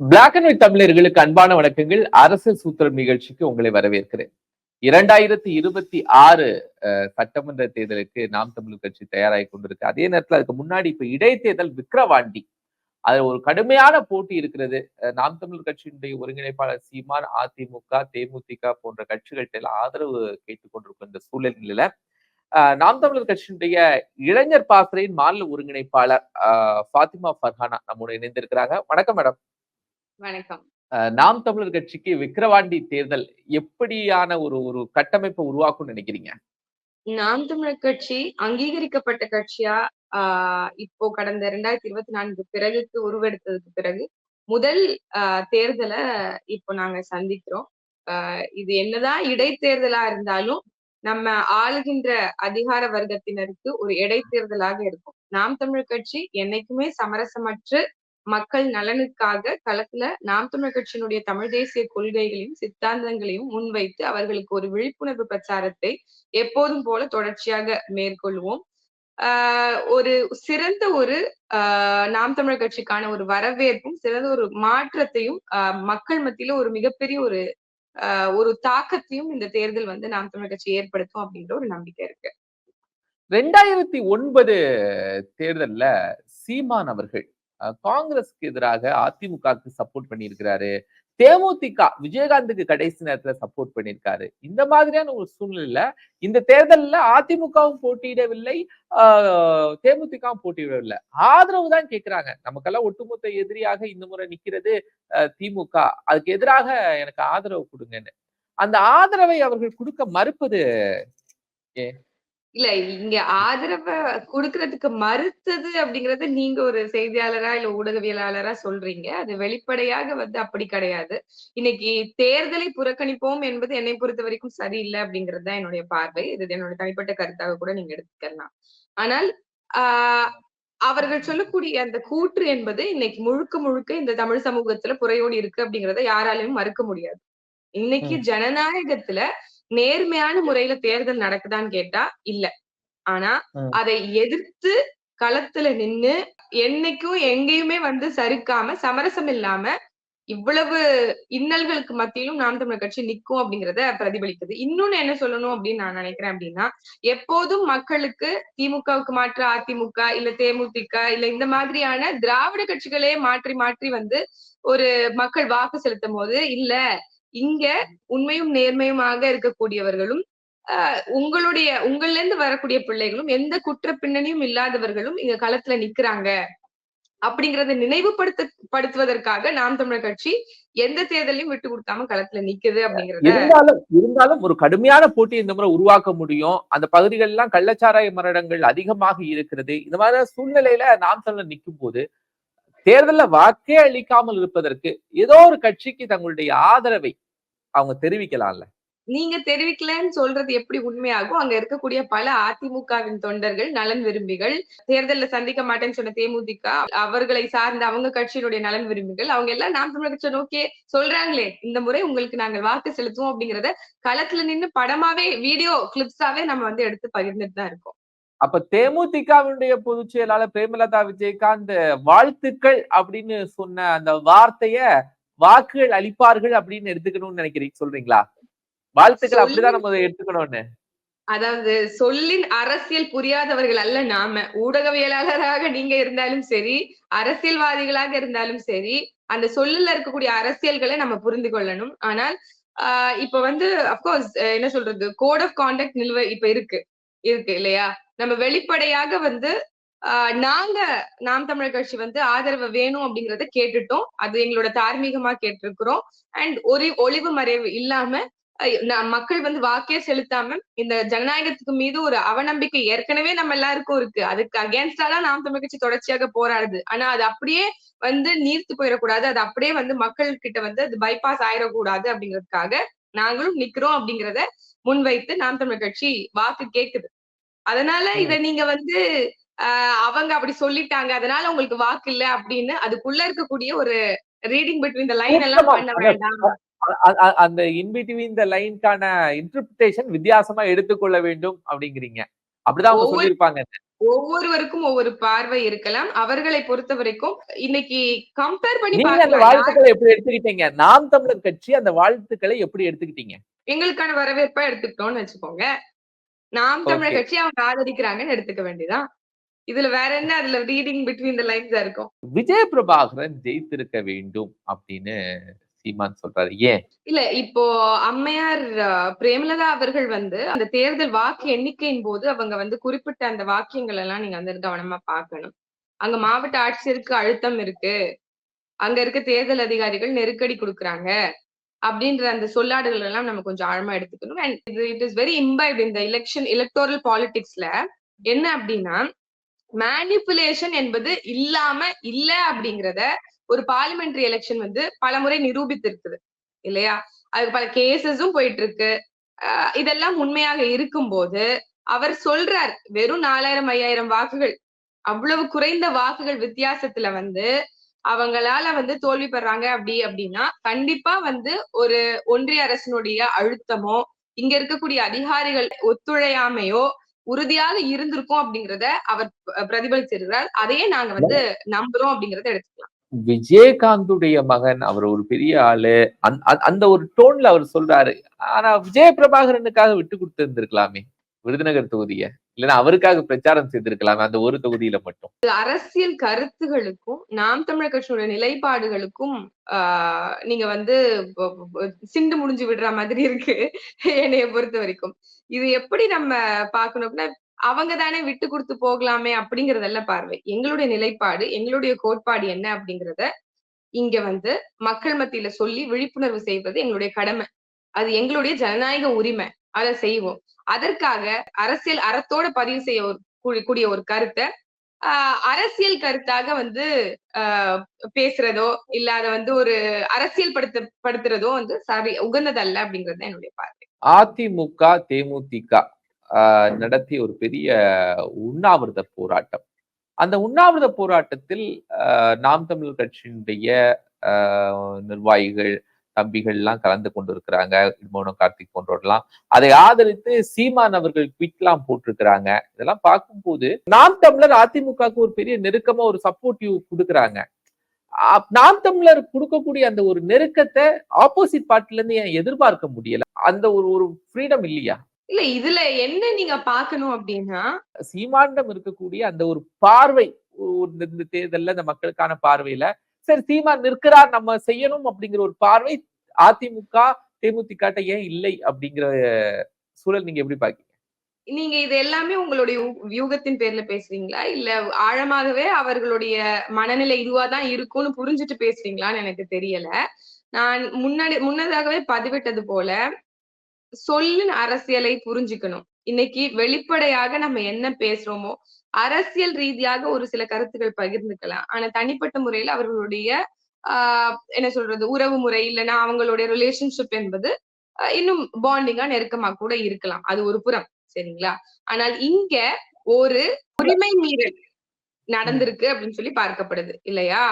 Black and white தமிழர்களுக்கு அன்பான வணக்கங்கள். அரசியல் சூத்திரம் நிகழ்ச்சிக்கு உங்களை வரவேற்கிறேன். இரண்டாயிரத்தி இருபத்தி ஆறு சட்டமன்ற தேர்தலுக்கு நாம் தமிழர் கட்சி தயாராகி கொண்டிருக்கு. அதே நேரத்தில் அதுக்கு முன்னாடி இப்ப இடைத்தேர்தல் விக்கிரவாண்டி. அதுல ஒரு கடுமையான போட்டி இருக்கிறது. நாம் தமிழர் கட்சியினுடைய ஒருங்கிணைப்பாளர் சீமான் அதிமுக தேமுதிக போன்ற கட்சிகள்கிட்ட எல்லாம் ஆதரவு கேட்டுக்கொண்டிருக்கும் இந்த சூழ்நிலையில அஹ், நாம் தமிழர் கட்சியினுடைய இளைஞர் பாசறையின் மாநில ஒருங்கிணைப்பாளர் ஃபாத்திமா ஃபர்ஹானா நம்மோட இணைந்திருக்கிறாங்க. வணக்கம் மேடம். வணக்கம். நாம் தமிழர் கட்சிக்கு விக்கிரவாண்டி தேர்தல் எப்படியான ஒரு ஒரு கட்டமைப்பை உருவாக்கும்னு நினைக்கிறீங்க? நாம் தமிழர் கட்சி அங்கீகரிக்கப்பட்ட கட்சியா? ஆஹ் இப்போ கடந்த இரண்டாயிரத்தி இருபத்தி நான்கு பிறகுக்கு உருவெடுத்ததுக்கு பிறகு முதல் ஆஹ் தேர்தலை இப்போ நாங்க சந்திக்கிறோம். இது என்னதான் இடைத்தேர்தலா இருந்தாலும் நம்ம ஆளுகின்ற அதிகார வர்க்கத்தினருக்கு ஒரு இடைத்தேர்தலாக இருக்கும். நாம் தமிழர் கட்சி என்னைக்குமே சமரசமற்று மக்கள் நலனுக்காக களத்துல நாம் தமிழர் கட்சியினுடைய தமிழ் தேசிய கொள்கைகளையும் சித்தாந்தங்களையும் முன்வைத்து அவர்களுக்கு ஒரு விழிப்புணர்வு பிரச்சாரத்தை எப்போதும் போல தொடர்ச்சியாக மேற்கொள்வோம். ஆஹ் ஒரு சிறந்த ஒரு ஆஹ் நாம் தமிழர் கட்சிக்கான ஒரு வரவேற்பும் சிறந்த ஒரு மாற்றத்தையும் ஆஹ் மக்கள் மத்தியில ஒரு மிகப்பெரிய ஒரு ஆஹ் ஒரு தாக்கத்தையும் இந்த தேர்தல் வந்து நாம் தமிழர் கட்சி ஏற்படுத்தும் அப்படின்ற ஒரு நம்பிக்கை இருக்கு. ரெண்டாயிரத்தி ஒன்பது தேர்தல்ல சீமான் அவர்கள் காங்கிரஸ்க்கு எதிராக அதிமுகவுக்கு சப்போர்ட் பண்ணியிருக்கிறாரு. தேமுதிக விஜயகாந்துக்கு கடைசி நேரத்துல சப்போர்ட் பண்ணியிருக்காரு. இந்த மாதிரியான ஒரு சூழ்நிலையில இந்த தேர்தல்ல அதிமுகவும் போட்டியிடவில்லை ஆஹ், தேமுதிகவும் போட்டியிடவில்லை. ஆதரவு தான் கேட்கிறாங்க. நமக்கெல்லாம் ஒட்டுமொத்த எதிரியாக இந்த முறை நிக்கிறது அஹ், திமுக. அதுக்கு எதிராக எனக்கு ஆதரவு கொடுங்கன்னு. அந்த ஆதரவை அவர்கள் கொடுக்க மறுப்பது இல்ல இங்க ஆதரவ கொடுக்கறதுக்கு மறுத்தது அப்படிங்கறது நீங்க ஒரு செய்தியாளரா இல்ல ஊடகவியலாளரா சொல்றீங்க. அது வெளிப்படையாக வந்து அப்படி கிடையாது. இன்னைக்கு தேர்தலை புறக்கணிப்போம் என்பது என்னை பொறுத்த வரைக்கும் சரியில்லை அப்படிங்கிறது தான் என்னுடைய பார்வை. இது என்னுடைய தனிப்பட்ட கருத்தாக கூட நீங்க எடுத்துக்கலாம். ஆனால் ஆஹ் அவர்கள் சொல்லக்கூடிய அந்த கூற்று என்பது இன்னைக்கு முழுக்க முழுக்க இந்த தமிழ் சமூகத்துல புறையோடி இருக்கு அப்படிங்கறத யாராலையும் மறுக்க முடியாது. இன்னைக்கு ஜனநாயகத்துல நேர்மையான முறையில தேர்தல் நடக்குதான்னு கேட்டா இல்ல ஆனா. அதை எதிர்த்து களத்துல நின்னு என்னைக்கும் எங்கேயுமே வந்து சறுக்காம சமரசம் இல்லாம இவ்வளவு இன்னல்களுக்கு மத்தியிலும் நாம் தமிழர் கட்சி நிக்கும் அப்படிங்கறத பிரதிபலிக்குது இன்னொன்னு என்ன சொல்லணும் அப்படின்னு நான் நினைக்கிறேன் அப்படின்னா எப்போதும் மக்களுக்கு திமுகவுக்கு மாற்று அதிமுக இல்ல தேமுதிக இல்ல இந்த மாதிரியான திராவிட கட்சிகளே மாற்றி மாற்றி வந்து ஒரு மக்கள் வாக்கு செலுத்தும் போது இல்ல இங்க உண்மையும் நேர்மையுமாக இருக்கக்கூடியவர்களும் ஆஹ் உங்களுடைய உங்கள்ல இருந்து வரக்கூடிய பிள்ளைகளும் எந்த குற்ற பின்னணியும் இல்லாதவர்களும் இங்க களத்துல நிக்கிறாங்க. அப்படிங்கறத நினைவுபடுத்த படுத்துவதற்காக நாம் தமிழர் கட்சி எந்த தேர்தலையும் விட்டு கொடுக்காம களத்துல நிக்குது அப்படிங்கறது இருந்தாலும் இருந்தாலும் ஒரு கடுமையான போட்டி இந்த முறை உருவாக்க முடியும். அந்த பகுதிகள் எல்லாம் கள்ளச்சாராய மரணங்கள் அதிகமாக இருக்கிறது. இந்த மாதிரி சூழ்நிலையில நாம் தமிழர் நிற்கும் போது தேர்தல்ல வாக்கே அளிக்காமல் இருப்பதற்கு ஏதோ ஒரு கட்சிக்கு தங்களுடைய ஆதரவை அவங்க தெரிவிக்கலாம்ல. நீங்க தெரிவிக்கலன்னு சொல்றது எப்படி உண்மையாகும்? அங்க இருக்கக்கூடிய பல அதிமுகவின் தொண்டர்கள் நலன் விரும்பிகள் தேர்தல்ல சந்திக்க மாட்டேன்னு சொன்ன தேமுதிக அவர்களை சார்ந்த அவங்க கட்சியினுடைய நலன் விரும்பிகள் அவங்க எல்லாம் நாம் தமிழர் கட்சி நோக்கி சொல்றாங்களே இந்த முறை உங்களுக்கு நாங்கள் வாக்கு செலுத்துவோம் அப்படிங்கறத களத்துல நின்னு படமாவே வீடியோ கிளிப்ஸாவே நம்ம வந்து எடுத்து பகிர்ந்துட்டு தான் இருக்கோம். அப்ப தேமுதிகவினுடைய பொதுச் செயலாளர் பிரேமலதா விஜயகாந்த் வாழ்த்துக்கள் அப்படின்னு சொன்ன அந்த வார்த்தைய வாக்குகள் அளிப்பார்கள் அப்படின்னு எடுத்துக்கணும்னு நினைக்கிறீங்க சொல்றீங்களா? வாழ்த்துக்கள் அப்படிதான் நம்ம எடுத்துக்கணும்னு. அதாவது சொல்லின் அரசியல் புரியாதவர்கள் அல்ல நாம. ஊடகவியலாளராக நீங்க இருந்தாலும் சரி அரசியல்வாதிகளாக இருந்தாலும் சரி அந்த சொல்லுல இருக்கக்கூடிய அரசியல்களை நம்ம புரிந்து கொள்ளணும். ஆனால் ஆஹ் இப்ப வந்து அப்கோர்ஸ் என்ன சொல்றது? கோட் ஆஃப் கான்டக்ட் நிலுவை இப்ப இருக்கு. இருக்கு இல்லையா? நம்ம வெளிப்படையாக வந்து நாங்க நாம் தமிழர் கட்சி வந்து ஆதரவு வேணும் அப்படிங்கறத கேட்டுட்டோம். அது எங்களோட தார்மீகமா கேட்டிருக்கிறோம். அண்ட் ஒரு ஒளிவு மறைவு இல்லாம மக்கள் வந்து வாக்கே செலுத்தாம இந்த ஜனநாயகத்துக்கு மீது ஒரு அவநம்பிக்கை ஏற்கனவே நம்ம எல்லாருக்கும் இருக்கு. அதுக்கு அகேன்ஸ்டா தான் நாம் தமிழ் கட்சி தொடர்ச்சியாக போராடுது. ஆனா அது அப்படியே வந்து நீர்த்து போயிடக்கூடாது. அது அப்படியே வந்து மக்கள் கிட்ட வந்து அது பைபாஸ் ஆயிடக்கூடாது அப்படிங்கிறதுக்காக நாங்களும் நிக்கிறோம் அப்படிங்கறத முன்வைத்து நாம் தமிழ் கட்சி வாக்கு கேக்குது. அதனால. இத நீங்க வந்து அவங்க அப்படி சொல்லிட்டாங்க. அதனால உங்களுக்கு வாக்கு இல்ல அப்படின்னு அதுக்குள்ள இருக்கக்கூடிய ஒரு ரீடிங் பிட்வீன் த லைன் எல்லாம் பண்ண வேண்டாம். அந்த இன்பிட்வீன் த லைன்கான இன்டர்பிரிட்டேஷன் வித்தியாசமா எடுத்துக்கொள்ள வேண்டும் அப்படிங்கிறீங்க. அப்படிதான் அவங்க சொல்லியிருப்பாங்க. ஒவ்வொருவருக்கும் ஒவ்வொரு பார்வை இருக்கலாம். அவர்களை பொறுத்த வரைக்கும் இன்னைக்கு கம்பேர் பண்ணி அந்த வாழ்த்துக்களை எப்படி எடுத்துக்கிட்டீங்க? நாம் தமிழர் கட்சி அந்த வாழ்த்துக்களை எப்படி எடுத்துக்கிட்டீங்க? எங்களுக்கான வரவேற்பா எடுத்துக்கிட்டோம்னு வச்சுக்கோங்க. நாம் தமிழர். கட்சி அவங்க ஆதரிக்கிறாங்கன்னு எடுத்துக்க வேண்டியதான் இதுல வேற என்ன? அதுல ரீடிங் பிட்வீன் த லைன்ஸ் இருக்கும். விஜய பிரபாகரன் ஜெயித்திருக்க வேண்டும் அப்படின்னு சீமான் சொல்றாரு. ஏன்? இல்ல இப்போ அம்மையார் பிரேமலதா அவர்கள் வந்து அந்த தேர்தல் வாக்கு எண்ணிக்கையின் போது அவங்க வந்து குறிப்பிட்ட அந்த வாக்கியங்கள் எல்லாம் நீங்க வந்து கவனமா பார்க்கணும். அங்க மாவட்ட ஆட்சியருக்கு அழுத்தம் இருக்கு. அங்க இருக்க தேர்தல் அதிகாரிகள் நெருக்கடி கொடுக்குறாங்க. அப்படின்ற அந்த சொல்லாடுகள் எல்லாம் நம்ம கொஞ்சம் ஆழமா எடுத்துக்கணும். And it is very important இந்த எலெக்ஷன் எலக்டோரல் பாலிடிக்ஸ்ல என்ன அப்படின்னா மேனிப்புலேஷன் என்பது இல்லாம இல்ல அப்படிங்கறத ஒரு பார்லிமெண்ட்ரி எலெக்ஷன் வந்து பலமுறை நிரூபித்திருக்குது இல்லையா? அதுக்கு பல கேசஸும் போயிட்டு இருக்கு ஆஹ் இதெல்லாம் உண்மையாக இருக்கும்போது அவர் சொல்றார் வெறும் நாலாயிரம் ஐயாயிரம் வாக்குகள். அவ்வளவு குறைந்த வாக்குகள் வித்தியாசத்துல வந்து அவங்களால வந்து தோல்வி பெறாங்க அப்படி அப்படின்னா கண்டிப்பா வந்து ஒரு ஒன்றிய அரசினுடைய அழுத்தமோ இங்க இருக்கக்கூடிய அதிகாரிகள் ஒத்துழையாமையோ உறுதியாக இருந்திருக்கும் அப்படிங்கறத அவர் பிரதிபலிச்சிருக்கிறார். அதையே நாங்க வந்து நம்புறோம் அப்படிங்கறத எடுத்துக்கலாம். விஜயகாந்துடைய மகன் அவர் ஒரு பெரிய ஆளு. அந்த ஒரு டோன்ல அவர் சொல்றாரு. ஆனா விஜய பிரபாகரனுக்காக விட்டு கொடுத்து இருந்திருக்கலாமே விருதுநகர் தொகுதிய. இல்லைன்னா அவருக்காக பிரச்சாரம் செய்திருக்கலாம். அந்த ஒரு தொகுதியில மட்டும். அரசியல் கருத்துகளுக்கும் நாம் தமிழர் கட்சியோட நிலைப்பாடுகளுக்கும் ஆஹ் நீங்க வந்து சிண்டு முடிஞ்சு விடுற மாதிரி இருக்கு. என்னைய பொறுத்த வரைக்கும். இது எப்படி நம்ம பார்க்கணும் அப்படின்னா அவங்க தானே விட்டு கொடுத்து போகலாமே அப்படிங்கறதல்ல பார்வை. எங்களுடைய நிலைப்பாடு எங்களுடைய கோட்பாடு என்ன அப்படிங்கிறத இங்க வந்து மக்கள் மத்தியில சொல்லி விழிப்புணர்வு செய்வது எங்களுடைய கடமை. அது எங்களுடைய ஜனநாயக உரிமை. அதை செய்வோம். அதற்காக அரசியல் அறத்தோட பதிவு செய்ய கூடிய ஒரு கருத்தை ஆஹ் அரசியல் கருத்தாக வந்து ஆஹ் பேசுறதோ இல்ல அதை வந்து ஒரு அரசியல் படுத்த படுத்துறதோ வந்து சரி உகந்ததல்ல அப்படிங்கறது என்னுடைய பார்வை. அதிமுக தேமுதிக ஆஹ், நடத்திய ஒரு பெரிய உண்ணாவிரத போராட்டம். அந்த உண்ணாவிரத போராட்டத்தில் ஆஹ், நாம் தமிழர் கட்சியினுடைய ஆஹ், நிர்வாகிகள் தம்பிகள் எல்லாம் கலந்து கொண்டிருக்கிறாங்க இடுமோனம் கார்த்திக் போன்றவர்கள்லாம் அதை ஆதரித்து சீமான் அவர்கள் ட்வீட்லாம் போட்டிருக்கிறாங்க. இதெல்லாம் பார்க்கும்போது நாம் தமிழர் அதிமுகவுக்கு ஒரு பெரிய நெருக்கமா ஒரு சப்போர்ட்டிவ் கொடுக்குறாங்க. நாம் தமிழர் கொடுக்கக்கூடிய அந்த ஒரு நெருக்கத்தை ஆப்போசிட் பார்ட்டில இருந்து ஏன் எதிர்பார்க்க முடியல? அந்த ஒரு ஒரு ஃப்ரீடம் இல்லையா? இல்ல இதுல என்ன நீங்க பாக்கணும் அப்படின்னா சீமானிடம் இருக்கக்கூடிய அந்த ஒரு பார்வை இந்த தேர்தல்ல இந்த மக்களுக்கான பார்வையில சரி சீமான் நிற்கிறார் நம்ம செய்யணும் அப்படிங்கிற ஒரு பார்வை அதிமுக தேமுதிக ஏன் இல்லை அப்படிங்கிற சூழல் நீங்க எப்படி பாக்கீங்க நீங்க இது எல்லாமே உங்களுடைய வியூகத்தின் பேர்ல பேசுறீங்களா? இல்ல ஆழமாகவே அவர்களுடைய மனநிலை இதுவாதான் இருக்கும்னு புரிஞ்சுட்டு பேசுறீங்களான்னு எனக்கு தெரியல. நான் முன்னாடி முன்னதாகவே பதிவிட்டது போல சொல்லின் அரசியலை புரிஞ்சுக்கணும். இன்னைக்கு வெளிப்படையாக நம்ம என்ன பேசுறோமோ அரசியல் ரீதியாக ஒரு சில கருத்துக்கள் பகிர்ந்துக்கலாம். ஆனா தனிப்பட்ட முறையில அவர்களுடைய ஆஹ் என்ன சொல்றது உறவு முறை இல்லைன்னா அவங்களுடைய ரிலேஷன்ஷிப் என்பது இன்னும் பாண்டிங்கா நெருக்கமா கூட இருக்கலாம். அது ஒரு புறம் சரிங்களா? ஆனால் இங்க ஒரு உரிமை மீறல். நடந்திருக்கு அப்படின்னு சொல்லி பார்க்கப்படுது இல்லையா?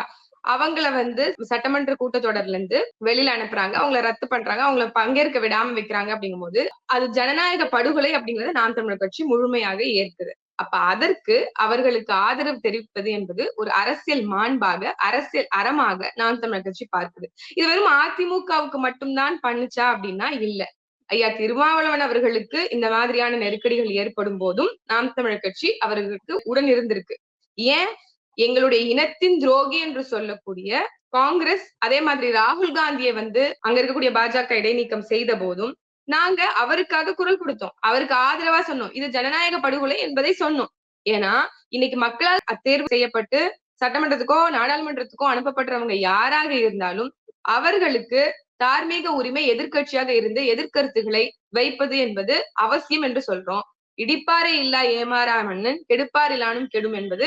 அவங்கள வந்து சட்டமன்ற கூட்டத்தொடர்ல இருந்து வெளியில அனுப்புறாங்க. அவங்கள ரத்து பண்றாங்க. அவங்கள பங்கேற்க விடாம வைக்கிறாங்க அப்படிங்கும்போது அது ஜனநாயக படுகொலை அப்படிங்கறத நாம் தமிழர் கட்சி முழுமையாக ஏற்குது. அப்ப அதற்கு அவர்களுக்கு ஆதரவு தெரிவிப்பது என்பது ஒரு அரசியல் மாண்பாக அரசியல் அறமாக நாம் தமிழர் கட்சி பார்க்குது. இது வெறும் அதிமுகவுக்கு மட்டும்தான் பண்ணுச்சா அப்படின்னா இல்ல. ஐயா திருமாவளவன் அவர்களுக்கு இந்த மாதிரியான நெருக்கடிகள் ஏற்படும் போதும் நாம் தமிழர் கட்சி அவர்களுக்கு உடன் இருந்திருக்கு. ஏன்? எங்களுடைய இனத்தின் துரோகி என்று சொல்லக்கூடிய காங்கிரஸ் அதே மாதிரி ராகுல் காந்தியை வந்து அங்க இருக்கக்கூடிய பாஜக இடைநீக்கம் செய்த போதும் நாங்க அவருக்காக குரல் கொடுத்தோம். அவருக்கு ஆதரவா சொன்னோம். இது ஜனநாயக படுகொலை என்பதை சொன்னோம். ஏன்னா இன்னைக்கு மக்களால் தேர்வு செய்யப்பட்டு சட்டமன்றத்துக்கோ நாடாளுமன்றத்துக்கோ அனுப்பப்பட்டவங்க யாராக இருந்தாலும் அவர்களுக்கு தார்மீக உரிமை எதிர்க்கட்சியாக இருந்து எதிர்கருத்துக்களை வைப்பது என்பது அவசியம் என்று சொல்றோம். இடிப்பாறை இல்லா ஏமாறா மன்னன் கெடுப்பாரிலானும் கெடும் என்பது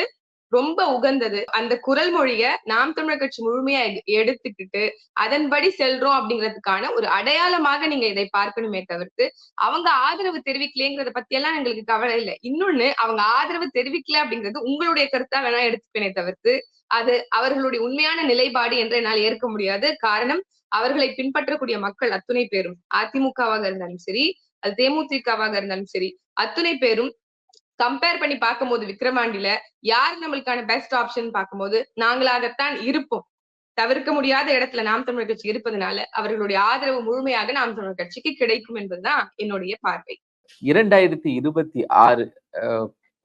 ரொம்ப உகந்தது. அந்த குரல் மொழிய நாம் தமிழர் கட்சி முழுமையா எடுத்துக்கிட்டு அதன்படி செல்றோம் அப்படிங்கிறதுக்கான ஒரு அடையாளமாக நீங்க இதை பார்க்கணுமே தவிர்த்து அவங்க ஆதரவு தெரிவிக்கலைங்கிறத பத்தி எல்லாம் எங்களுக்கு கவலை இல்லை. இன்னொன்னு அவங்க ஆதரவு தெரிவிக்கல அப்படிங்கிறது உங்களுடைய கருத்தா வேணா எடுத்துப்பேனே தவிர்த்து அது அவர்களுடைய உண்மையான நிலைப்பாடு என்று என்னால் ஏற்க முடியாது. காரணம் அவர்களை பின்பற்றக்கூடிய மக்கள் அத்துணை பேரும். அதிமுகவாக இருந்தாலும் சரி அது தேமுதிகவாக இருந்தாலும் சரி அத்துணை பேரும் கம்பேர் பண்ணி பார்க்கும்போது விக்ரமாண்டில யார் நம்மளுக்கான பெஸ்ட் ஆப்ஷன் பார்க்கும்போது நாங்களாகத்தான் இருப்போம். தவிர்க்க முடியாத இடத்துல நாம் தமிழர் கட்சி இருப்பதனால அவர்களுடைய ஆதரவு முழுமையாக நாம் தமிழர் கட்சிக்கு கிடைக்கும் என்பதுதான் என்னுடைய பார்வை. இரண்டாயிரத்தி இருபத்தி ஆறு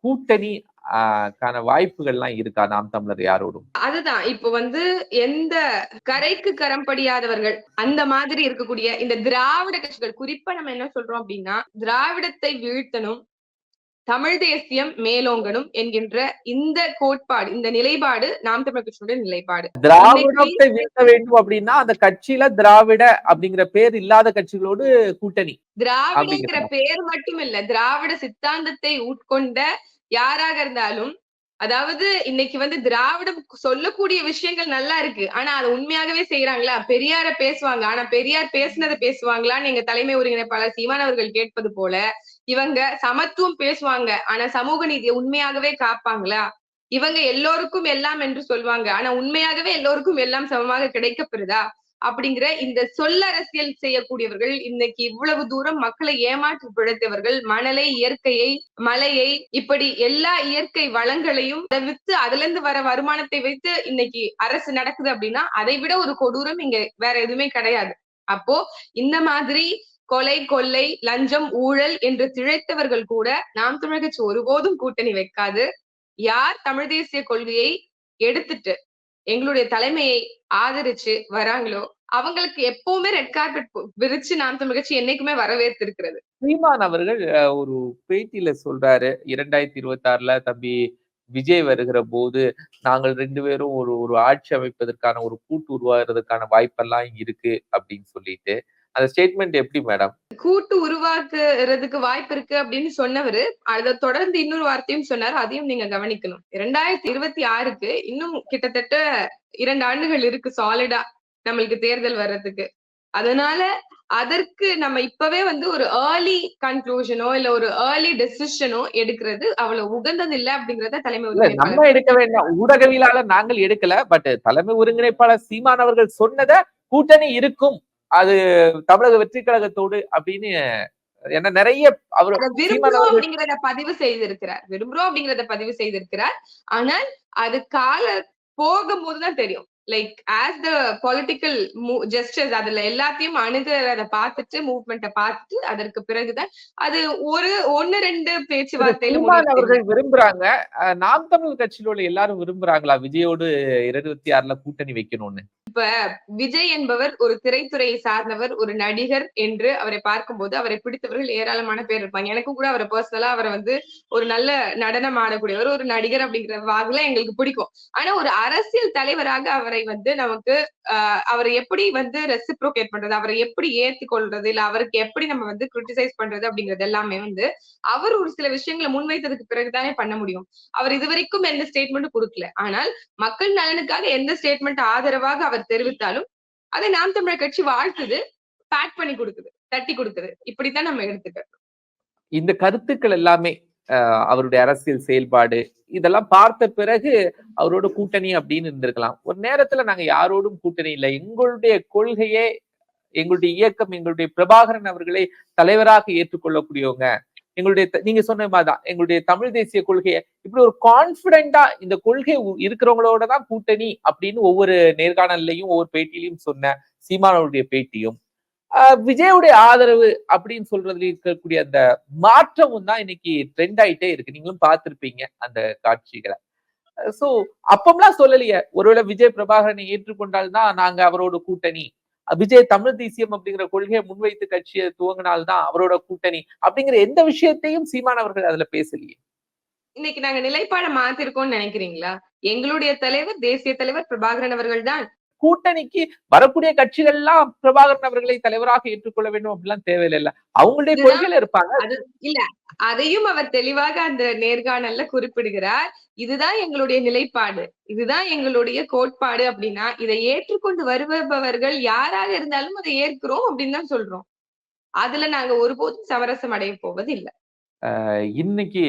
கூட்டணி ஆஹ், கான வாய்ப்புகள்லாம் இருக்கா நாம் தமிழர் யாரோடும்? அதுதான். இப்ப வந்து எந்த கரைக்கு கரம் படியாதவர்கள் அந்த மாதிரி இருக்கக்கூடிய இந்த திராவிட கட்சிகள் குறிப்பா நம்ம என்ன சொல்றோம் அப்படின்னா திராவிடத்தை வீழ்த்தணும் தமிழ் தேசியம் மேலோங்கணும் என்கின்ற இந்த கோட்பாடு இந்த நிலைப்பாடு நாம் தமிழர் கட்சியுடைய நிலைப்பாடு திராவிடத்தை வீழ்த்த வேண்டும் அப்படின்னா அந்த கட்சியில திராவிட அப்படிங்கிற பேர் இல்லாத கட்சிகளோடு கூட்டணி திராவிடங்கிற? பேர் மட்டும் இல்ல திராவிட சித்தாந்தத்தை உட்கொண்ட யாராக இருந்தாலும் அதாவது இன்னைக்கு வந்து திராவிடம் சொல்லக்கூடிய விஷயங்கள் நல்லா இருக்கு ஆனா அதை உண்மையாகவே செய்யறாங்களா பெரியார பேசுவாங்க ஆனா பெரியார் பேசுனதை பேசுவாங்களான்னு எங்க தலைமை ஒருங்கிணைப்பாளர் சீமான் அவர்கள் கேட்பது போல இவங்க சமத்துவம் பேசுவாங்க. ஆனா சமூக நீதியை உண்மையாகவே காப்பாங்களா? இவங்க எல்லோருக்கும் எல்லாம் என்று சொல்வாங்க. ஆனா உண்மையாகவே எல்லோருக்கும் எல்லாம் சமமாக கிடைக்கப்பெறுதா அப்படிங்கிற இந்த சொல்ல அரசியல் செய்யக்கூடியவர்கள் இன்னைக்கு இவ்வளவு தூரம் மக்களை ஏமாற்றி பிழைத்தவர்கள் மணலை இயற்கையை மலையை இப்படி எல்லா இயற்கை வளங்களையும் அதை வித்து அதுல இருந்து வர வருமானத்தை வைத்து இன்னைக்கு அரசு நடக்குது அப்படின்னா அதை விட ஒரு கொடூரம் இங்க வேற எதுவுமே கிடையாது. அப்போ இந்த மாதிரி கொலை கொள்ளை லஞ்சம் ஊழல் என்று திழைத்தவர்கள் கூட நாம் தமிழக ஒருபோதும் கூட்டணி வைக்காது. யார் தமிழ் தேசிய கொள்கையை எடுத்துட்டு எங்களுடைய தலைமையை ஆதரிச்சு வராங்களோ அவங்களுக்கு எப்பவுமே ரெட் கார்பெட் விரிச்சு நாம் தமிழ்கட்சி என்னைக்குமே வரவேற்று இருக்கிறது சீமான் அவர்கள் அஹ், ஒரு பேட்டியில சொல்றாரு இரண்டாயிரத்தி இருபத்தி ஆறுல தம்பி விஜய் வருகிற போது நாங்கள் ரெண்டு பேரும் ஒரு ஒரு ஆட்சி அமைப்பதற்கான ஒரு கூட்டு உருவாகிறதுக்கான வாய்ப்பெல்லாம் இருக்கு அப்படின்னு சொல்லிட்டு. அந்த ஸ்டேட்மெண்ட் எப்படி மேடம் கூட்டு உருவாக்குறதுக்கு வாய்ப்பு இருக்கு அப்படின்னு சொன்னவரு அதை தொடர்ந்து இன்னொரு வார்த்தையும் சொன்னார் அதையும் நீங்க கவனிக்கணும். இரண்டாயிரத்தி இருபத்தி ஆறுக்கு இன்னும் கிட்டத்தட்ட இரண்டு ஆண்டுகள் இருக்கு சாலிடா நம்மளுக்கு தேர்தல் வர்றதுக்கு. அதனால அதற்கு நம்ம இப்பவே வந்து ஒரு ஏர்லி கன்க்ளூஷனோ இல்ல ஒரு ஏர்லி டெசிஷனோ எடுக்கிறது அவ்வளவு உகந்தது இல்ல அப்படிங்கறத தலைமை நம்ம எடுக்க வேண்டாம். ஊடகவியலாளர் நாங்கள் எடுக்கல பட் தலைமை ஒருங்கிணைப்பாளர் சீமான் அவர்கள் சொன்னத கூட்டணி இருக்கும். அது தமிழக வெற்றி கழகத்தோடு அப்படின்னு என்ன நிறைய அவர் விரும்புறோம் அப்படிங்கறத பதிவு செய்திருக்கிறார். விரும்புறோம் அப்படிங்கறத பதிவு செய்திருக்கிறார். ஆனால் அது கால போகும்போதுதான் தெரியும். Like as the political justice அதுல எல்லாத்தையும் அணுகிறத பார்த்துட்டு மூவ்மெண்ட்டை பார்த்துட்டு அதற்கு பிறகுதான் அது ஒரு ஒன்னு ரெண்டு பேச்சுவார்த்தையில அவர்கள் விரும்புறாங்க. நாம் தமிழ் கட்சியில உள்ள எல்லாரும் விரும்புறாங்களா? விஜயோடு இருபத்தி ஆறுல கூட்டணி வைக்கணும்னு. விஜய் என்பவர் ஒரு திரைத்துறையை சார்ந்தவர் ஒரு நடிகர் என்று அவரை பார்க்கும்போது அவரை பிடித்தவர்கள் ஏராளமான பேர் இருப்பாங்க. எனக்கும் கூட அவரை பர்சனலா அவரை வந்து ஒரு நல்ல நடனம் ஆடக்கூடியவர் ஒரு நடிகர் அப்படிங்கிற வாகுல எங்களுக்கு பிடிக்கும். ஆனா ஒரு அரசியல் தலைவராக அவரை வந்து நமக்கு ஆஹ் அவரை எப்படி வந்து ரெசிப்ரோகேட் பண்றது அவரை எப்படி ஏத்துக்கொள்றது இல்ல அவருக்கு எப்படி நம்ம வந்து கிரிட்டிசைஸ் பண்றது அப்படிங்கிறது எல்லாமே வந்து அவர் ஒரு சில விஷயங்களை முன்வைத்ததுக்கு பிறகுதானே பண்ண முடியும். அவர் இதுவரைக்கும் எந்த ஸ்டேட்மெண்ட்டும் கொடுக்கல. ஆனால் மக்கள் நலனுக்காக எந்த ஸ்டேட்மெண்ட் ஆதரவாக அவர் தெரிவித்தாலும் அதை நாம் தமிழர் கட்சி வாழ்த்துது பேக் பண்ணி கொடுக்குது தட்டி கொடுக்குது. இப்படித்தான் நம்ம எடுத்துக்கிறோம். இந்த கருத்துக்கள் எல்லாமே அவருடைய அரசியல் செயல்பாடு இதெல்லாம் பார்த்த பிறகு அவரோட கூட்டணி அப்படின்னு இருந்திருக்கலாம். ஒரு நேரத்துல நாங்க யாரோடும் கூட்டணி இல்லை. எங்களுடைய கொள்கையே எங்களுடைய இயக்கம் எங்களுடைய பிரபாகரன் அவர்களை தலைவராக ஏற்றுக்கொள்ளக்கூடியவங்க. எங்களுடைய நீங்க சொன்ன மாதிரிதான் எங்களுடைய தமிழ் தேசிய கொள்கையை இப்படி ஒரு கான்பிடண்டா இந்த கொள்கை இருக்கிறவங்களோட தான் கூட்டணி அப்படின்னு ஒவ்வொரு நேர்காணல்லையும் ஒவ்வொரு பேட்டியிலையும் சொன்ன சீமானவருடைய பேட்டியும். விஜயுடைய ஆதரவு அப்படின்னு சொல்றதுல இருக்கக்கூடிய அந்த மாற்றமும் தான் இன்னைக்கு ட்ரெண்ட் ஆயிட்டே இருக்கு. நீங்களும் பார்த்துருப்பீங்க அந்த காட்சிகளை. சோ அப்பம்லாம் சொல்லலையே. ஒருவேளை விஜய் பிரபாகரனை ஏற்றுக்கொண்டால்தான் நாங்க அவரோட கூட்டணி. விஜய் தமிழ் தேசியம் அப்படிங்கிற கொள்கையை முன்வைத்து கட்சியை துவங்கினால்தான் அவரோட கூட்டணி அப்படிங்கிற எந்த விஷயத்தையும் சீமான் அவர்கள் அதுல பேசலையே. இன்னைக்கு நாங்க நிலைப்பாடை மாத்திருக்கோம்னு நினைக்கிறீங்களா? எங்களுடைய தலைவர் தேசிய தலைவர் பிரபாகரன் அவர்கள் தான் கூட்டணிக்கு வரக்கூடிய கட்சிகள் எல்லாம் பிரபாகரன் அவர்களை தலைவராக ஏற்றுக்கொள்ள வேண்டும் அப்படிலாம் தேவையில்லை. அவங்களுடைய கொள்கையில இருப்பாங்க. அதையும் அவர் தெளிவாக அந்த நேர்காணல்ல குறிப்பிடுகிறார். இதுதான் எங்களுடைய நிலைப்பாடு. இதுதான் எங்களுடைய கோட்பாடு அப்படின்னா இதை ஏற்றுக்கொண்டு வருபவர்கள் யாராக இருந்தாலும் அதை ஏற்கிறோம் அப்படின்னு தான் சொல்றோம். அதுல நாங்க ஒருபோதும் சமரசம் அடைய போவது இல்லை இன்னைக்கு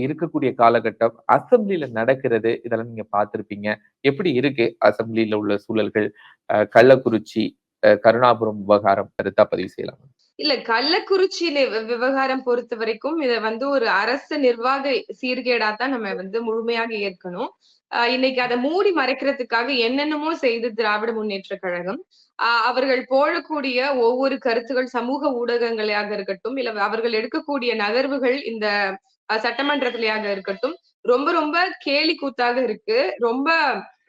இருக்கக்கூடிய காலகட்டம் அசெம்பிளில நடக்கிறது இதெல்லாம் நீங்க பார்த்துருப்பீங்க. எப்படி இருக்கு அசெம்பிளில உள்ள சூழல்கள்? கள்ளக்குறிச்சி அஹ், கருணாபுரம் விவகாரம் கருத்தா பதிவு செய்யலாம்? இல்ல கள்ளக்குறிச்சி விவகாரம் பொறுத்த வரைக்கும் இத வந்து ஒரு அரசு நிர்வாக சீர்கேடா தான் நம்ம வந்து முழுமையாக ஏற்கணும். ஆஹ் இன்னைக்கு அதை மூடி மறைக்கிறதுக்காக என்னென்னமோ செய்து திராவிட முன்னேற்ற கழகம் ஆஹ் அவர்கள் போடக்கூடிய ஒவ்வொரு கருத்துகள் சமூக ஊடகங்களாக இருக்கட்டும் இல்ல அவர்கள் எடுக்கக்கூடிய நகர்வுகள் இந்த சட்டமன்றத்திலேயாக இருக்கட்டும் ரொம்ப ரொம்ப கேலி கூத்தாக இருக்கு. ரொம்ப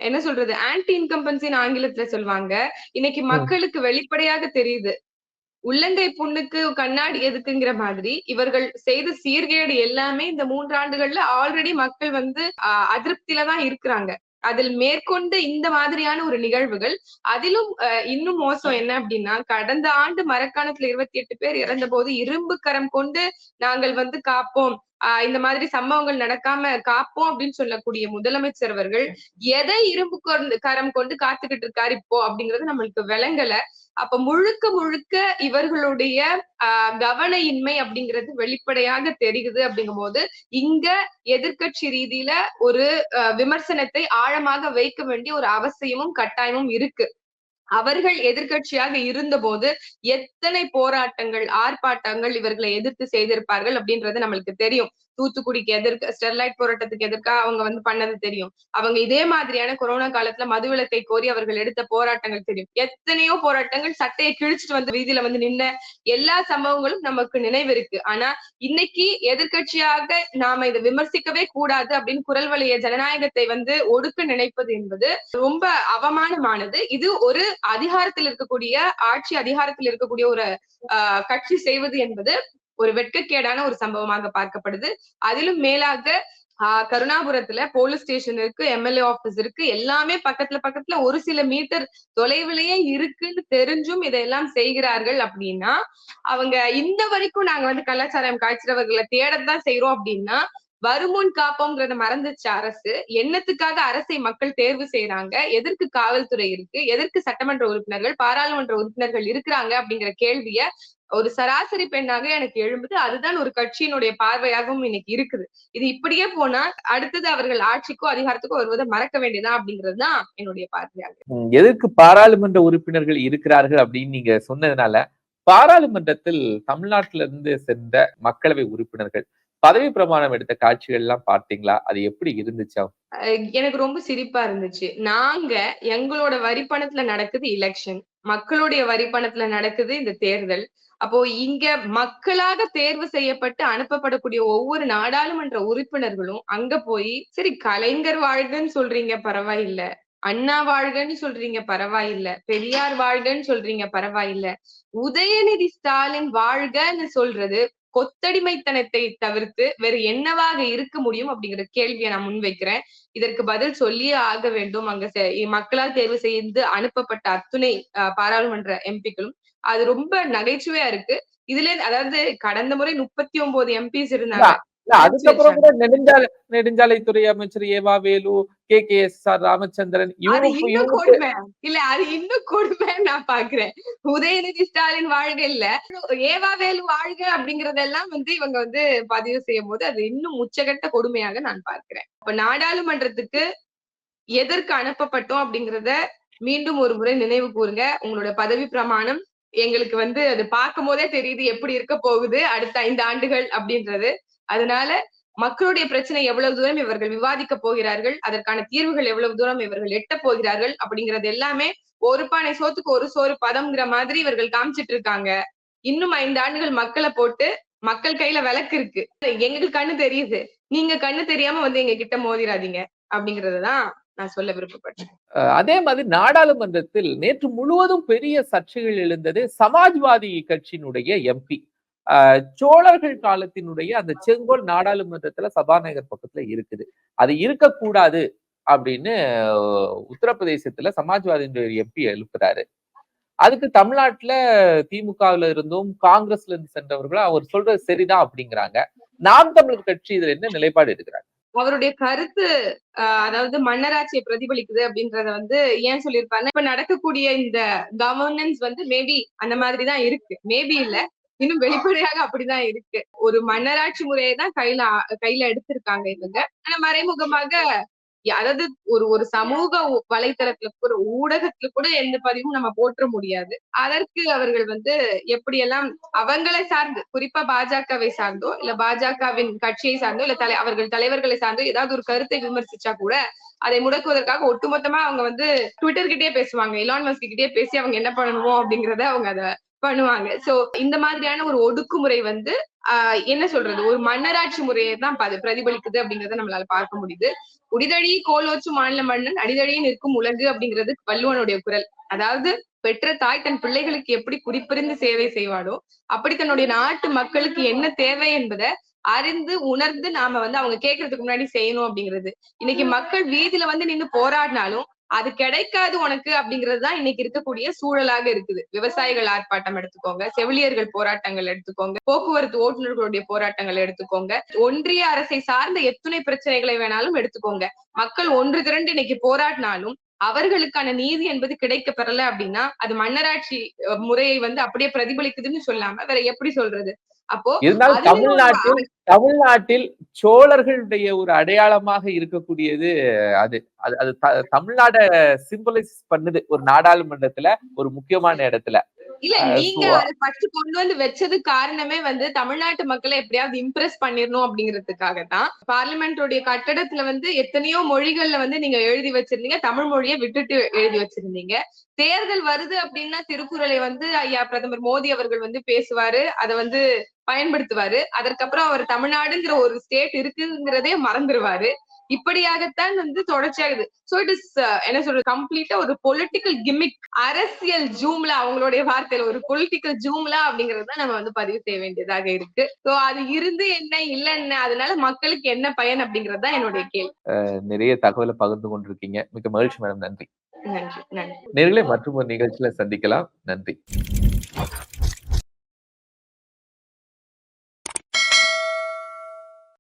என்ன சொல்றது ஆன்டி இன்கம்பன்சின்னு ஆங்கிலத்துல சொல்லுவாங்க. இன்னைக்கு மக்களுக்கு வெளிப்படையாக தெரியுது. உள்ளங்கை புண்ணுக்கு கண்ணாடி எதுக்குங்கிற மாதிரி இவர்கள் செய்த சீர்கேடு எல்லாமே இந்த மூன்றாண்டுகள்ல ஆல்ரெடி மக்கள் வந்து அதிருப்தியில தான் இருக்கிறாங்க. அதில் மேற்கொண்டு இந்த மாதிரியான ஒரு நிகழ்வுகள் அதிலும் இன்னும் மோசம் என்ன அப்படின்னா கடந்த ஆண்டு மரக்காணத்துல இருபத்தி எட்டு பேர் இறந்த போது இரும்பு கரம் கொண்டு நாங்கள் வந்து காப்போம். ஆஹ் இந்த மாதிரி சம்பவங்கள் நடக்காம காப்போம் அப்படின்னு சொல்லக்கூடிய முதலமைச்சர் அவர்கள் எதை இரும்பு கொண்டு கரம் கொண்டு காத்துக்கிட்டு இருக்காரு இப்போ அப்படிங்கிறது நம்மளுக்கு விளங்கல. அப்ப முழுக்க முழுக்க இவர்களுடைய கவன இன்மை அப்படிங்கிறது வெளிப்படையாக தெரியுது அப்படிங்கும் போது இங்க எதிர்க்கட்சி ரீதியில ஒரு விமர்சனத்தை ஆழமாக வைக்க வேண்டிய ஒரு அவசியமும் கட்டாயமும் இருக்கு. அவர்கள் எதிர்க்கட்சியாக இருந்தபோது எத்தனை போராட்டங்கள் ஆர்ப்பாட்டங்கள் இவர்களை எதிர்த்து செய்திருப்பார்கள் அப்படின்றது நம்மளுக்கு தெரியும். தூத்துக்குடிக்கு எதிர்க்க ஸ்டெர்லைட் போராட்டத்துக்கு எதிர்க்க அவங்க வந்து பண்ணது தெரியும். அவங்க இதே மாதிரியான கொரோனா காலத்துல மதுவிலக்கை கோரி அவர்கள் எடுத்த போராட்டங்கள் தெரியும். எத்தனையோ போராட்டங்கள் சட்டையை கிழிச்சிட்டு வந்து வீதியில வந்து நின்ன எல்லா சம்பவங்களும் நமக்கு நினைவு இருக்கு. ஆனா இன்னைக்கு எதிர்க்கட்சியாக நாம இதை விமர்சிக்கவே கூடாது அப்படின்னு குரல் வழிய ஜனநாயகத்தை வந்து ஒடுக்க நினைப்பது என்பது ரொம்ப அவமானமானது. இது ஒரு அதிகாரத்தில் இருக்கக்கூடிய ஆட்சி அதிகாரத்தில் இருக்கக்கூடிய ஒரு ஆஹ் கட்சி செய்வது என்பது ஒரு வெட்கக்கேடான ஒரு சம்பவமாக பார்க்கப்படுது. அதிலும் மேலாக ஆஹ் கருணாபுரத்துல போலீஸ் ஸ்டேஷன் இருக்கு எம்எல்ஏ ஆபீஸ் இருக்கு. எல்லாமே பக்கத்துல பக்கத்துல ஒரு சில மீட்டர் தொலைவிலேயே இருக்குன்னு தெரிஞ்சும் இதெல்லாம் செய்கிறார்கள் அப்படின்னா அவங்க இந்த வரைக்கும் நாங்க வந்து கலாச்சாரம் காய்ச்சறவர்களை தேடத்தான் செய்யறோம் அப்படின்னா வருமுன் காப்போங்கிறத மறந்துச்சு அரசு. என்னத்துக்காக அரசை மக்கள் தேர்வு செய்யறாங்க எதற்கு காவல்துறை இருக்கு? எதற்கு சட்டமன்ற உறுப்பினர்கள் பாராளுமன்ற உறுப்பினர்கள் இருக்கிறாங்க அப்படிங்கிற கேள்விய ஒரு சராசரி பெண்ணாக எனக்கு எழும்புது. அதுதான் ஒரு கட்சியினுடைய பார்வையாகவும் இன்னைக்கு இருக்குது. இது இப்படியே போனா அடுத்தது அவர்கள் ஆட்சிக்கோ அதிகாரத்துக்கோ வருவதை மறக்க வேண்டியதா அப்படிங்கிறது தான் என்னுடைய பார்வையாக எதற்கு பாராளுமன்ற உறுப்பினர்கள் இருக்கிறார்கள் அப்படின்னு நீங்க சொன்னதுனால பாராளுமன்றத்தில் தமிழ்நாட்டில இருந்து சென்ற மக்களவை உறுப்பினர்கள் பதவி பிரமாணம் எடுத்த காட்சிகள் எல்லாம் பார்த்தீங்களா? அது எப்படி இருந்துச்சா? எனக்கு ரொம்ப சிரிப்பா இருந்துச்சு. நாங்க எங்களோட வரி பணத்துல நடக்குது எலெக்ஷன் மக்களுடைய வரி பணத்துல நடக்குது இந்த தேர்தல். அப்போ இங்க மக்களாக தேர்வு செய்யப்பட்டு அனுப்பப்படக்கூடிய ஒவ்வொரு நாடாளுமன்ற உறுப்பினர்களும் அங்க போய் சரி கலைஞர் வாழ்கன்னு சொல்றீங்க பரவாயில்ல. அண்ணா வாழ்கன்னு சொல்றீங்க பரவாயில்ல. பெரியார் வாழ்கன்னு சொல்றீங்க பரவாயில்ல. உதயநிதி ஸ்டாலின் வாழ்கன்னு சொல்றது கொத்தடிமைத்தனத்தை தவிர்த்து வேறு என்னவாக இருக்க முடியும் அப்படிங்கிற கேள்வியை நான் முன்வைக்கிறேன் இதற்கு பதில் சொல்லியே ஆக வேண்டும். அங்க செ- மக்களால் தேர்வு செய்து அனுப்பப்பட்ட அத்துணை அஹ், பாராளுமன்ற எம்பிக்களும் அது ரொம்ப நகைச்சுவையா இருக்கு. இதுல அதாவது கடந்த முறை முப்பத்தி ஒன்பது எம்பிஸ் இருந்தாங்க. அதுக்கப்புறம் கூட நெடுஞ்சாலை நெடுஞ்சாலைத்துறை அமைச்சர் ஏவா Velu K K S R Ramachandran இல்ல அது இன்னும் கொடுமை நான் பாக்குறேன். உதயநிதி ஸ்டாலின் வாழ்க இல்ல. ஏவா வேலு வாழ்க அப்படிங்கறதெல்லாம் வந்து இவங்க வந்து பதிவு செய்யும் போது அது இன்னும் உச்சகட்ட கொடுமையாக நான் பார்க்கிறேன். அப்ப நாடாளுமன்றத்துக்கு எதற்கு அனுப்பப்பட்டோம் அப்படிங்கறத மீண்டும் ஒரு முறை நினைவு கூறுங்க உங்களோட பதவி பிரமாணம் எங்களுக்கு வந்து அது பார்க்கும் போதே தெரியுது எப்படி இருக்க போகுது அடுத்த ஐந்து ஆண்டுகள் அப்படின்றது. அதனால மக்களுடைய பிரச்சனை எவ்வளவு தூரம் இவர்கள் விவாதிக்க போகிறார்கள் அதற்கான தீர்வுகள் எவ்வளவு தூரம் இவர்கள் எட்ட போகிறார்கள் அப்படிங்கறது எல்லாமே ஒரு பானை சோத்துக்கு ஒரு சோறு பதம்ங்கிற மாதிரி இவர்கள் காமிச்சிட்டு இருக்காங்க. இன்னும் ஐந்து ஆண்டுகள் மக்களை போட்டு மக்கள் கையில விளக்கு இருக்கு. எங்களுக்கு கண்ணு தெரியுது. நீங்க கண்ணு தெரியாம வந்து எங்க கிட்ட மோதிராதீங்க அப்படிங்கறதுதான் நான் சொல்ல விருப்பப்பட்டேன். அதே மாதிரி நாடாளுமன்றத்தில் நேற்று முழுவதும் பெரிய சர்ச்சைகள் எழுந்தது சமாஜ்வாதி கட்சியினுடைய எம்பி சோழர்கள் காலத்தினுடைய அந்த செங்கோல் நாடாளுமன்றத்துல சபாநாயகர் பக்கத்துல இருக்குது. அது இருக்கக்கூடாது அப்படின்னு உத்தரப்பிரதேசத்துல சமாஜ்வாதியினுடைய எம்பி எழுப்புறாரு. அதுக்கு தமிழ்நாட்டுல திமுகவுல இருந்தும் காங்கிரஸ்ல இருந்து சென்றவர்களும் அவர் சொல்றது சரிதான் அப்படிங்கிறாங்க. நாம் தமிழர் கட்சி இதுல என்ன நிலைப்பாடு எடுக்கிறாங்க? அவருடைய கருத்து ஆஹ் அதாவது மன்னராட்சியை பிரதிபலிக்குது அப்படின்றத வந்து ஏன் சொல்லியிருப்பாங்க இப்ப நடக்கக்கூடிய இந்த கவர்னன்ஸ் வந்து மேபி அந்த மாதிரிதான் இருக்கு. மேபி இல்ல இன்னும் வெளிப்படையாக அப்படிதான் இருக்கு. ஒரு மன்னராட்சி முறையை தான் கையில கையில எடுத்திருக்காங்க இவங்க. ஆனா மறைமுகமாக அதாவது ஒரு ஒரு சமூக வலைத்தளத்துல கூட ஊடகத்துல கூட எந்த பதிவும் நம்ம போற்ற முடியாது. அதற்கு அவர்கள் வந்து எப்படியெல்லாம் அவங்களை சார்ந்து குறிப்பா பாஜகவை சார்ந்தோ இல்ல பாஜகவின் கட்சியை சார்ந்தோ இல்ல தலை அவர்கள் தலைவர்களை சார்ந்தோ ஏதாவது ஒரு கருத்தை விமர்சிச்சா கூட அதை முடக்குவதற்காக ஒட்டுமொத்தமா அவங்க வந்து ட்விட்டர் கிட்டே பேசுவாங்க. இலான் மஸ்க் கிட்டே பேசி அவங்க என்ன பண்ணணுமோ அப்படிங்கறத அவங்க அத பண்ணுவாங்க. சோ இந்த மாதிரியான ஒரு ஒடுக்குமுறை வந்து ஆஹ் என்ன சொல்றது? ஒரு மன்னராட்சி முறையை தான் பிரதிபலிக்குது அப்படிங்கறத நம்மளால பார்க்க முடியுது. குடிதழி கோலோச்சு மாநில மன்னன் அடிதழி நிற்கும் உலகு அப்படிங்கிறது வள்ளுவனுடைய குரல். அதாவது பெற்ற தாய் தன் பிள்ளைகளுக்கு எப்படி குறிப்பிருந்து சேவை செய்வாளோ அப்படி தன்னுடைய நாட்டு மக்களுக்கு என்ன தேவை என்பதை அறிந்து உணர்ந்து நாம வந்து அவங்க கேட்கறதுக்கு முன்னாடி செய்யணும் அப்படிங்கிறது. இன்னைக்கு மக்கள் வீதியில வந்து நின்னு போராடினாலும் அது கிடைக்காது உனக்கு அப்படிங்கிறது தான் இன்னைக்கு இருக்கக்கூடிய சூழலாக இருக்குது. விவசாயிகள் ஆர்ப்பாட்டம் எடுத்துக்கோங்க செவிலியர்கள் போராட்டங்கள் எடுத்துக்கோங்க போக்குவரத்து ஓட்டுநர்களுடைய போராட்டங்கள் எடுத்துக்கோங்க ஒன்றிய அரசை சார்ந்த எத்தனை பிரச்சனைகளை வேணாலும் எடுத்துக்கோங்க. மக்கள் ஒன்று திரண்டு இன்னைக்கு போராடினாலும் அவர்களுக்கான நீதி என்பது கிடைக்க பெறல அப்படின்னா அது மன்னராட்சி முறையை வந்து அப்படியே பிரதிபலிக்குதுன்னு சொல்லாம வேற எப்படி சொல்றது? அப்போ இருந்தாலும் தமிழ்நாட்டில் தமிழ்நாட்டில் சோழர்களுடைய ஒரு அடையாளமாக இருக்கக்கூடியது அது. அது அது தமிழ்நாட சிம்பலைஸ் பண்ணுது ஒரு நாடாளுமன்றத்துல ஒரு முக்கியமான இடத்துல. இல்ல நீங்க ஃபர்ஸ்ட் கொண்டு வந்து வச்சது காரணமே வந்து தமிழ்நாட்டு மக்களை எப்படியாவது இம்ப்ரெஸ் பண்ணிடணும் அப்படிங்கிறதுக்காக தான் பார்லிமெண்டோடைய கட்டடத்துல வந்து எத்தனையோ மொழிகள்ல வந்து நீங்க எழுதி வச்சிருந்தீங்க தமிழ் மொழியை விட்டுட்டு எழுதி வச்சிருந்தீங்க. தேர்தல் வருது அப்படின்னா திருக்குறளை வந்து ஐயா பிரதமர் மோடி அவர்கள் வந்து பேசுவாரு அதை வந்து பயன்படுத்துவாரு. அதற்கப்புறம் அவர் தமிழ்நாடுங்கிற ஒரு ஸ்டேட் இருக்குங்கிறதே மறந்துடுவாரு இப்படியாகத்தான் வந்து தொடர்ச்சியாகுது. சோ இட் இஸ் என்ன சொல்றது? கம்ப்ளீட்டா ஒரு பொலிட்டிக்கல் கிமிக் அரசியல் ஜூம்லா அவங்களுடைய வார்த்தையில ஒரு பொலிட்டிக்கல் ஜூம்லா அப்படிங்கறத நம்ம வந்து பதிவு செய்ய வேண்டியதாக இருக்கு. சோ அது இருந்து என்ன இல்ல என்ன அதனால மக்களுக்கு என்ன பயன் அப்படிங்கறது தான் என்னுடைய கேள்வி. நிறைய தகவலை பகிர்ந்து கொண்டிருக்கீங்க. மிக மகிழ்ச்சி மேடம். நன்றி. நன்றி நன்றி. நேர்களே மற்றும் ஒரு நிகழ்ச்சியில சந்திக்கலாம். நன்றி.